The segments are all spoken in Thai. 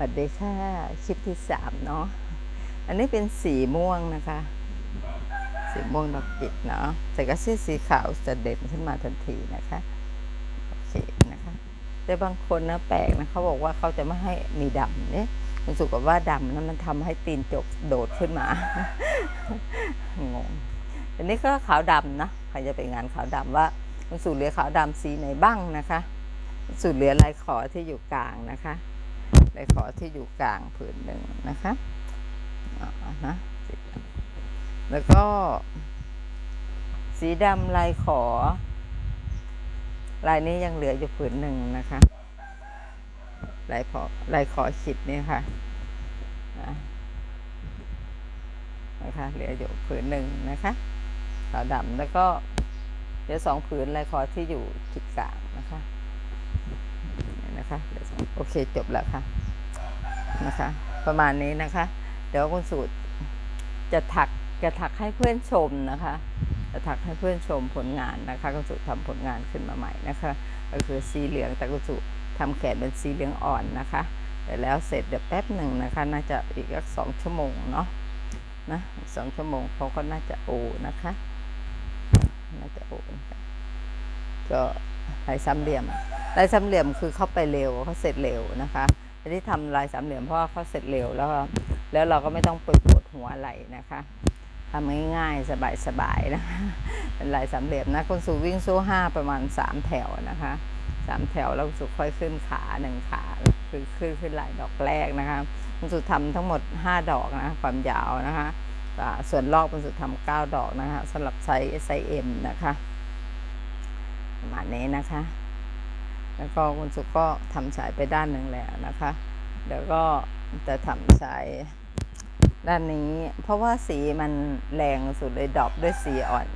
สวัสดีค่ะคลิปที่สามเนาะอันนี้เป็นสีม่วงนะคะ สีม่วงดอกจิกเนาะแต่ก็สีสีขาวจะเด่นขึ้นมาทันทีนะคะโอเคนะคะแต่บางคนนะแปลกนะเขาบอกว่าเขาจะไม่ให้มีดำเนี่ยมันสุกับว่าดำนั้นมันทำให้ตีนจกโดดขึ้นมางงอันนี้ก็ขาวดำนะใครจะไปงานขาวดำว่ามันสูตรเหลือขาวดำสีไหนบ้างนะคะ สูตรเหลือลายขอที่อยู่กลางนะคะ ลายขอที่อยู่กลางผืนหนึ่งนะคะนะแล้วก็ สีดำลายขอ ลายนี้ยังเหลืออยู่ผืนหนึ่งนะคะลายขอลายขอขิดนี่ค่ะนะคะเหลืออยู่ผืนหนึ่งนะคะขาวดำแล้วก็เหลือสองผืนลายคอที่อยู่ขีดกลางนะคะนี่นะคะเหลือสองโอเคจบแล้วค่ะ นะคะ ประมาณนี้นะคะ เดี๋ยวคุณสูตรจะถักจะถักให้เพื่อนชมนะคะ จะถักให้เพื่อนชมผลงานนะคะคุณสูตรทำผลงานขึ้นมาใหม่นะคะ ก็คือสีเหลืองแต่คุณสูตรทำแขนเป็นสีเหลืองอ่อนนะคะแต่แล้วเสร็จเดี๋ยวแป๊บหนึ่งนะคะ น่าจะอีกสักสองชั่วโมงเนาะนะสองชั่วโมงเขาก็น่าจะโอนะคะ น่าจะโอก็ลายสามเหลี่ยมลายสามเหลี่ยมคือเข้าไปเร็วเขาเสร็จเร็วนะคะ ที่ทำลายสามเหลี่ยมเพราะว่าเขาเสร็จเร็วแล้วแล้วเราก็ไม่ต้องปปวดหัวอะไรนะคะทำง่ายๆ สบายๆนะคะเป็นลายสามเหลี่ยมนะคุณสูวิ่งโซ่ห้าประมาณสามแถวนะคะสามแถวแล้วคุณสูค่อยขึ้นขาหนึ่งขาคือขึ้นขึ้นลายดอกแรกนะคะคุณสูทำทั้งหมด 5 ดอกนะความยาวนะคะส่วนลอกเป็นสุดทำเก้าดอกนะคะสำหรับไซส์ไซส์เอ็มนะคะประมาณนี้นะคะ แล้วก็คุณสุก็ทำสายไปด้านหนึ่งแล้วนะคะ เดี๋ยวก็จะทำสายด้านนี้ เพราะว่าสีมันแรงสุดเลยดรอปด้วยสีอ่อน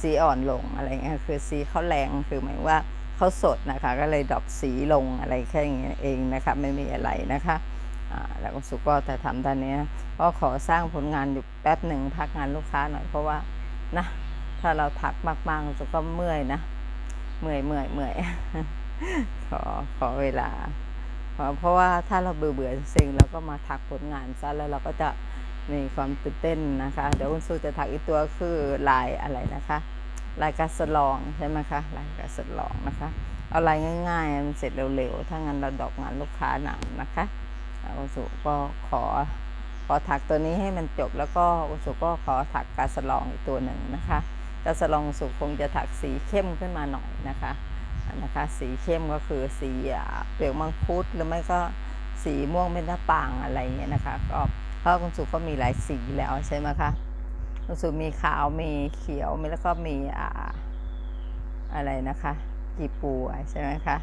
สีอ่อนลงอะไรเงี้ยคือสีเขาแรงคือหมายว่าเขาสดนะคะ ก็เลยดรอปสีลงอะไรแค่อย่างเงี้ยเองนะคะไม่มีอะไรนะคะแล้วคุณสุก็จะทำด้านนี้ก็ขอสร้างผลงานอยู่แป๊บหนึ่งพักงานลูกค้าหน่อยเพราะว่านะถ้าเราถักมากๆจะก็เมื่อยนะ เมื่อยเมื่อยเมื่อย ขอขอเวลาเพราะว่าถ้าเราเบื่อเบื่อเซ็งเราก็มาถักผลงานซะแล้วเราก็จะมีความตื่นเต้นนะคะ เดี๋ยวคุณซูจะถักอีกตัวคือลายอะไรนะคะลายกาสลองใช่ไหมคะลายกาสลองนะคะ เอาลายง่ายๆมันเสร็จเร็วๆถ้างั้นเราดอกงานลูกค้าหนานนะคะคุณสุก็ขอขอถักตัวนี้ให้มันจบแล้วก็อุสุก็ขอถักกาสลองอีกตัวหนึ่งนะคะกาสลองสุคงจะถักสีเข้มขึ้นมาหน่อยนะคะ นะคะ สีเข้มก็คือสีเปลือกมังคุดหรือไม่ก็สีม่วงเป็นหน้าปางอะไรเงี้ยนะคะ ก็เพราะคุณสุก็มีหลายสีแล้วใช่ไหมคะคุณสุมีขาวมีเขียวมีแล้วก็มีอ่าอะไรนะคะกีปูใช่ไหมคะ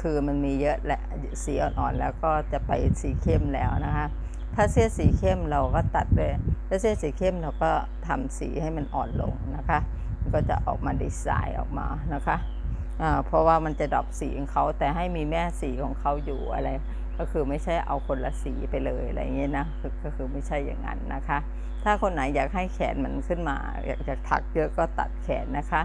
คือมันมีเยอะแหละสีอ่อนๆแล้วก็จะไปสีเข้มแล้วนะคะ ถ้าเสื้อสีเข้มเราก็ตัดเลยถ้าเสื้อสีเข้มเราก็ทำสีให้มันอ่อนลงนะคะ มันก็จะออกมาดีไซน์ออกมานะคะ เพราะว่ามันจะดรอปสีของเขาแต่ให้มีแม่สีของเขาอยู่อะไร ก็คือไม่ใช่เอาคนละสีไปเลยอะไรอย่างเงี้ยนะก็คือไม่ใช่อย่างนั้นนะคะ ถ้าคนไหนอยากให้แขนมันขึ้นมา อยากจะถักเยอะก็ตัดแขนนะคะ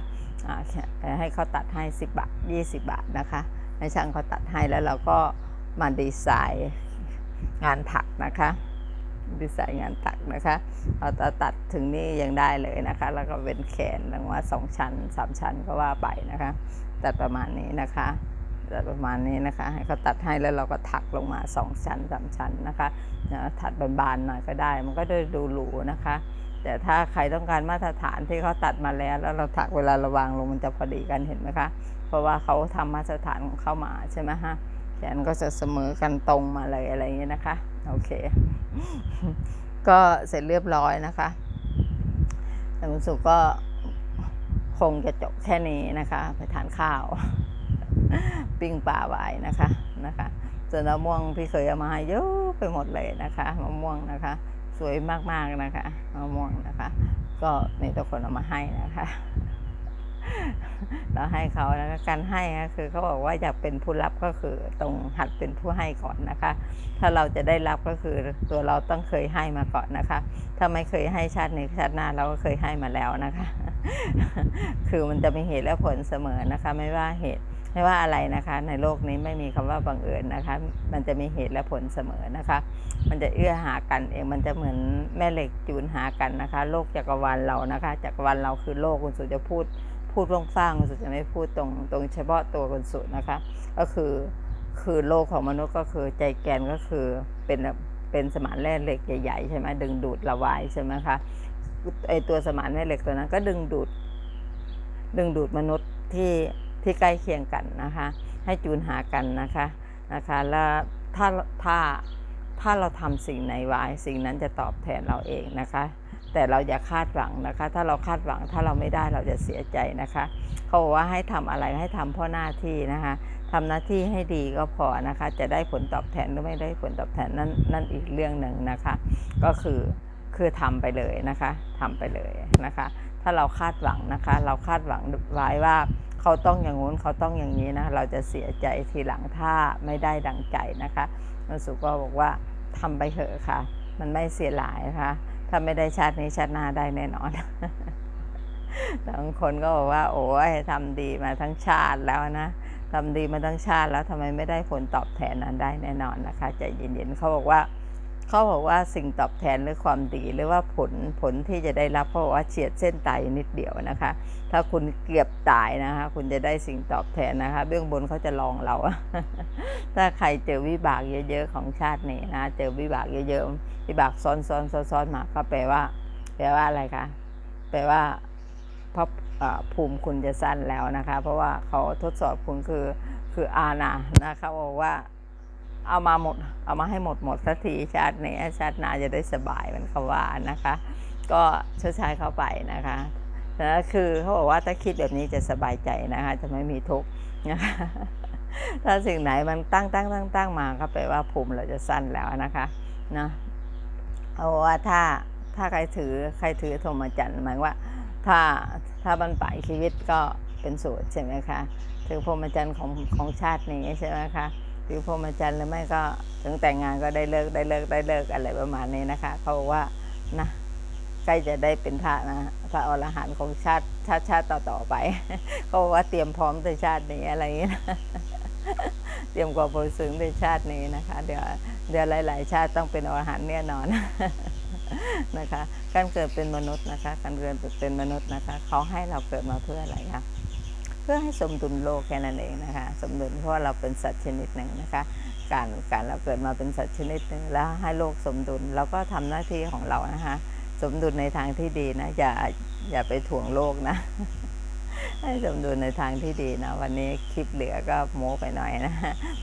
อ่าแขนให้เขาตัดให้ 10 บาท 20 บาทนะคะให้ช่างเขาตัดให้แล้วเราก็มาดีไซน์งานถักนะคะ ดีไซน์งานถักนะคะเราจะตัดถึงนี่ยังได้เลยนะคะ แล้วก็เป็นแขนลงมาสองชั้นสามชั้นก็ว่าไปนะคะ ตัดประมาณนี้นะคะตัดประมาณนี้นะคะ ให้เขาตัดให้แล้วเราก็ถักลงมาสองชั้นสามชั้นนะคะนะถัดบานๆหน่อยก็ได้ มันก็จะดูหรูนะคะ แต่ถ้าใครต้องการมาตรฐานที่เขาตัดมาแล้ว แล้วเราถักเวลาราวางลงมันจะพอดีกันเห็นไหมคะ เพราะว่าเขาทำมาตรฐานของเขามาใช่ไหมฮะแขนก็จะเสมอกันตรงมาเลยอะไรอย่างเงี้ยนะคะ โอเค ก็เสร็จเรียบร้อยนะคะแต่คุณสุก็คงจะจบแค่นี้นะคะ ไปทานข้าว ปิ้งปลาไว้นะคะนะคะส่วนมะม่วงพี่เคยเอามาให้เยอะไปหมดเลยนะคะมะม่วงนะคะ สวยมากๆนะคะมะม่วงนะคะ ก็นี่ทุกคนเอามาให้นะคะ เราให้เขาแล้วการให้ก็คือเขาบอกว่าอยากเป็นผู้รับก็คือตรงหัดเป็นผู้ให้ก่อนนะคะ ถ้าเราจะได้รับก็คือตัวเราต้องเคยให้มาก่อนนะคะ ถ้าไม่เคยให้ชาตินี้ชาติหน้าเราก็เคยให้มาแล้วนะคะ คือมันจะมีเหตุและผลเสมอนะคะ ไม่ว่าเหตุไม่ว่าอะไรนะคะ ในโลกนี้ไม่มีคำว่าบังเอิญนะคะ มันจะมีเหตุและผลเสมอนะคะ มันจะเอื้อหากันเองมันจะเหมือนแม่เหล็กจูนหากันนะคะ โลกจักรวาลเรานะคะจักรวาลเราคือโลกคุณสุจะพูด พูดฟ้างๆคุณสุจะไม่พูดตรงตรงเฉพาะตัวคุณสุดนะคะ ก็คือคือโลกของมนุษย์ก็คือใจแกนก็คือเป็นเป็นสมานแร่เหล็กใหญ่ๆใช่ไหมดึงดูดละวายใช่ไหมคะไอตัวสมานแร่เหล็กตัวนั้นก็ดึงดูด ดึงดูดมนุษย์ที่ที่ใกล้เคียงกันนะคะ ให้จูนหากันนะคะนะคะแล้วถ้าถ้าถ้าเราทำสิ่งไหนไว้สิ่งนั้นจะตอบแทนเราเองนะคะ แต่เราอย่าคาดหวังนะคะ ถ้าเราคาดหวังถ้าเราไม่ได้เราจะเสียใจนะคะ เขาบอกว่าให้ทำอะไรให้ทำเพราะหน้าที่นะคะทำหน้าที่ให้ดีก็พอนะคะ จะได้ผลตอบแทนหรือไม่ได้ผลตอบแทนนั่นนั่นอีกเรื่องหนึ่งนะคะ ก็คือคือทำไปเลยนะคะทำไปเลยนะคะ ถ้าเราคาดหวังนะคะ เราคาดหวังไว้ว่าเขาต้องอย่างงู้นเขาต้องอย่างนี้นะเราจะเสียใจทีหลังถ้าไม่ได้ดังใจนะคะนสุก็บอกว่าทำไปเถอะค่ะ มันไม่เสียหลายนะคะ ถ้าไม่ได้ชาตินี้ชาติหน้าได้แน่นอนบางคนก็บอกว่า โอ้ยทำดีมาทั้งชาติแล้วนะทำดีมาทั้งชาติแล้วทำไมไม่ได้ผลตอบแทนนั้นได้แน่นอนนะคะใจเย็นๆเขาบอกว่า เขาบอกว่าสิ่งตอบแทนหรือความดีหรือว่าผลผลที่จะได้รับเขาบอกว่าเฉียดเส้นตายนิดเดียวนะคะ ถ้าคุณเกือบตายนะคะ คุณจะได้สิ่งตอบแทนนะคะ เบื้องบนเขาจะลองเรา ถ้าใครเจอวิบากเยอะ ๆ ของชาตินี้นะ เจอวิบากเยอะๆวิบากซ้อนซ้อนซ้อนซ้อนมาก็แปลว่า แปลว่าอะไรคะแปลว่าพราะภูมิคุณจะสั้นแล้วนะคะ เพราะว่าเขาทดสอบคุณคือคืออาณานะคะบอกว่า เอามาหมด เอามาให้หมดหมดสักทีชาตินี้ชาติหน้าจะได้สบายมันเขาว่านะคะ ก็ชดใช้เข้าไปนะคะแต่คือเขาบอกว่าถ้าคิดแบบนี้จะสบายใจนะคะ จะไม่มีทุกข์นะคะถ้าสิ่งไหนมันตั้งตั้งตั้งตั้งมาก็แปลว่าภูมิเราจะสั้นแล้วนะคะนะเอาว่าถ้าถ้าใครถือใครถือธรรมจันทร์หมายว่า ถ้าถ้าบรรปลายชีวิตก็เป็นสูตรใช่ไหมคะถือพรหมจรรย์ของของชาตินี้ใช่ไหมคะ ถือพรหมจรรย์หรือไม่ก็ถึงแต่งงานก็ได้เลิกได้เลิกได้เลิกอะไรประมาณนี้นะคะ เขาบอกว่านะใกล้จะได้เป็นพระนะพระอรหันต์ของชาติชาติชาติต่อต่อไปเขาบอกว่าเตรียมพร้อมในชาตินี้อะไรอย่างนี้นะเตรียมกว่าบริสุทธิ์ในชาตินี้นะคะ เดี๋ยวเดี๋ยวหลาย ๆ ชาติต้องเป็นอรหันต์แน่นอนนะคะ การเกิดเป็นมนุษย์นะคะ การเกิดเป็นมนุษย์นะคะ เขาให้เราเกิดมาเพื่ออะไรคะ เพื่อให้สมดุลโลกแค่นั้นเองนะคะสมดุลเพราะว่าเราเป็นสัตว์ชนิดหนึ่งนะคะ การการเราเกิดมาเป็นสัตว์ชนิดหนึ่งแล้วให้โลกสมดุลเราก็ทำหน้าที่ของเรานะคะสมดุลในทางที่ดีนะอย่าอย่าไปถ่วงโลกนะ ให้สมดุลในทางที่ดีนะ วันนี้คลิปเหลือก็โม้ไปหน่อยนะ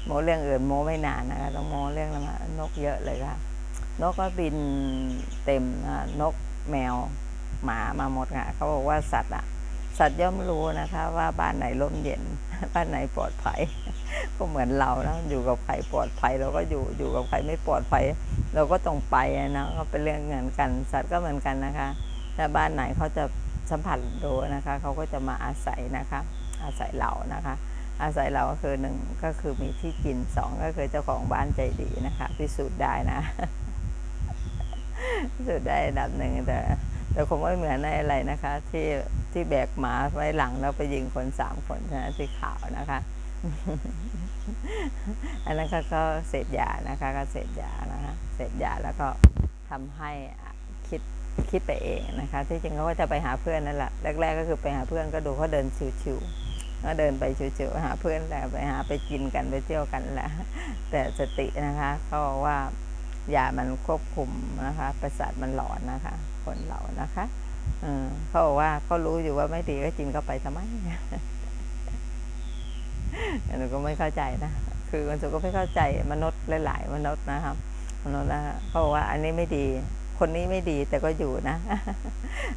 โม้เรื่องอื่นโม้ไม่นานนะคะต้องโม้เรื่องนกเยอะเลยค่ะนกก็บินเต็มนะนกแมวหมามาหมดค่ะเขาบอกว่าสัตว์อะ สัตว์ย่อมรู้นะคะ ว่าบ้านไหนร่มเย็น บ้านไหนปลอดภัย ก็เหมือนเรานะอยู่กับใครปลอดภัยเราก็อยู่อยู่กับใครไม่ปลอดภัย เราก็ต้องไปนะก็เป็นเรื่องเหมือนกัน สัตว์ก็เหมือนกันนะคะถ้าบ้านไหนเขาจะสัมผัสดูนะคะเขาก็จะมาอาศัยนะคะ อาศัยเรานะคะ อาศัยเราก็คือหนึ่งก็คือมีที่กินสองก็คือเจ้าของบ้านใจดีนะคะ พิสูจน์ได้นะพิสูจน์ได้อันดับหนึ่งแต่ แต่คงไม่เหมือนในอะไรนะคะ ที่ที่แบกหมาไว้หลังแล้วไปยิงคนสามคนนะที่ขาวนะคะ อันนั้นก็ก็เสพยานะคะ ก็เสพยานะคะเสพยาแล้วก็ทำให้คิดคิดไปเองนะคะ ที่จริงเขาก็จะไปหาเพื่อนนั่นแหละแรกๆก็คือไปหาเพื่อนก็ดูเขาเดินชิวๆก็เดินไปชิวๆหาเพื่อนแต่ไปหาไปกินกันไปเที่ยวกันแหละแต่สตินะคะเขาบอกว่ายามันควบคุมนะคะ ประสาทมันหลอนนะคะ คนเรานะคะเออเขาบอกว่าเขารู้อยู่ว่าไม่ดีก็กินเข้าไปทำไมหนูก็ไม่เข้าใจนะ คือคนสุก็ไม่เข้าใจมนุษย์หลาย ๆ มนุษย์นะครับ มนุษย์นะเขาบอกว่าอันนี้ไม่ดี คนนี้ไม่ดีแต่ก็อยู่นะ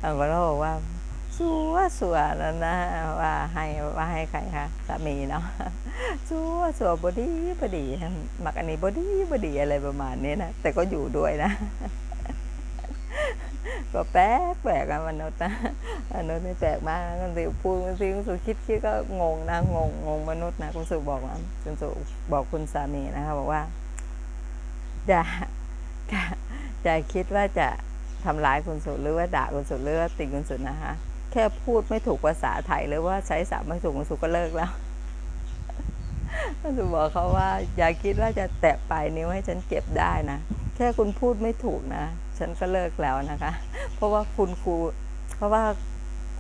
บางคนเขาบอกว่าสัวสัวแล้วนะว่าให้ว่าให้ใครคะสามีเนาะสัวสัวบอดีบอดีมักอันนี้บอดีบอดีอะไรประมาณนี้นะแต่ก็อยู่ด้วยนะ ก็แปลกแปลกอะมนุษย์นะมนุษย์นี่แปลกมากกันสิพูดกันสิคุณสุคิดคิดก็งงนะงงงงมนุษย์นะคุณสุบอกว่าคุณสุบอกคุณสามีนะคะบอกว่าจะจะจะคิดว่าจะทำร้ายคุณสุหรือว่าด่าคุณสุหรือว่าติคุณสุนะคะแค่พูดไม่ถูกภาษาไทยหรือว่าใช้ศัพท์ไม่ถูกคุณสุก็เลิกแล้วก็จะบอกเขาว่า อย่าคิดว่าจะแตะปลายนิ้วให้ฉันเจ็บได้นะแค่คุณพูดไม่ถูกนะ ฉันก็เลิกแล้วนะคะ เพราะว่าคุณครูเพราะว่า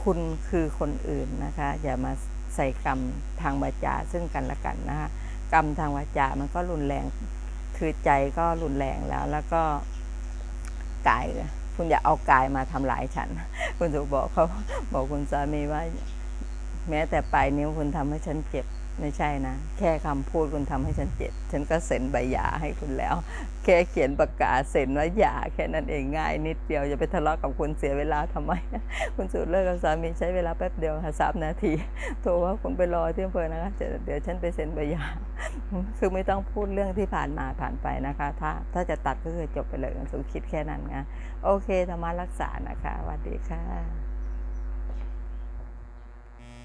คุณคือคนอื่นนะคะ อย่ามาใส่กรรมทางวาจาซึ่งกันและกันนะคะกรรมทางวาจามันก็รุนแรงคือใจก็รุนแรงแล้ว แล้วก็กายคุณอย่าเอากายมาทำร้ายฉัน คุณถูกบอกเขาบอกคุณสามีว่า แม้แต่ปลายนิ้วคุณทำให้ฉันเจ็บ ไม่ใช่นะ แค่คำพูดคุณทำให้ฉันเจ็บ ฉันก็เซ็นใบหย่าให้คุณแล้ว แค่เขียนประกาศเซ็นว่าหย่าแค่นั้นเองง่ายนิดเดียวอย่าไปทะเลาะกับคุณเสียเวลาทำไม คุณสุดเลิกกับสามีใช้เวลาแป๊บเดียวค่ะสามนาทีโทรว่าคุณไปรอที่อำเภอนะคะเดี๋ยวฉันไปเซ็นใบหย่าคือไม่ต้องพูดเรื่องที่ผ่านมาผ่านไปนะคะ ถ้าถ้าจะตัดก็คือจบไปเลยคุณสุคิดแค่นั้นไงโอเคธรรมารักษานะคะสวัสดีค่ะ